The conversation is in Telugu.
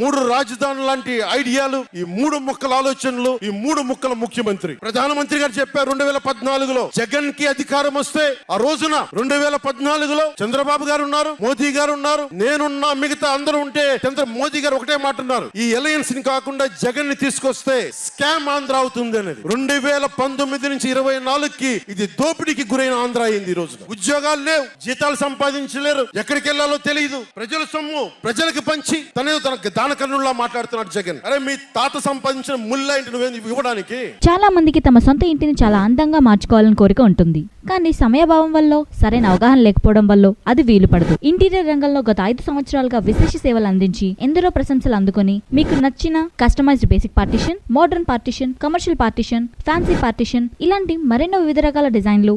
మూడు రాజధానులు లాంటి ఐడియాలు ఈ మూడు ముక్కల ఆలోచనలు ఈ మూడు ముక్కల ముఖ్యమంత్రి. ప్రధానమంత్రి గారు చెప్పారు రెండు వేల పద్నాలుగులో జగన్కి అధికారం వస్తే ఆ రోజున రెండు వేల పద్నాలుగులో చంద్రబాబు గారు ఉన్నారు మోదీ గారు ఉన్నారు నేనున్నా మిగతా అందరూ ఉంటే చంద్ర మోదీ గారు ఒకటే మాట ఉన్నారు ఈ అలయన్స్ని కాకుండా జగన్ని తీసుకొస్తే స్కామ్ ఆంధ్ర అవుతుంది అనేది. రెండు వేల పంతొమ్మిది నుంచి ఇరవై నాలుగుకి ఇది దోపిడీకి గురైన ఆంధ్ర అయింది ఈ రోజు ఉద్యోగాలు లేవు జీతాలు సంపాదించలేరు ఎక్కడికి వెళ్ళాలో తెలియదు ప్రజల సొమ్ము ప్రజలకు పంచి తనేదో తన దానకర్ణుల్లా మాట్లాడుతున్నాడు జగన్. అరే మీ తాత సంపాదించిన ముళ్ళ ఇంటి ఇవ్వడానికి? చాలా మందికి తమ సొంత ఇంటిని చాలా అందంగా మార్చుకోవాలని కోరిక ఉంటుంది. కానీ సమయభావం వల్ల సరైన అవగాహన లేకపోవడం వల్ల అది వీలు పడదు. ఇంటీరియర్ రంగంలో గత ఐదు సంవత్సరాలుగా విశేష సేవలు అందించి ఎందరో ప్రశంసలు అందుకొని మీకు నచ్చిన customized basic partition modern partition commercial partition fancy partition ఇలాంటి మరెన్నో వివిధ రకాల డిజైన్లు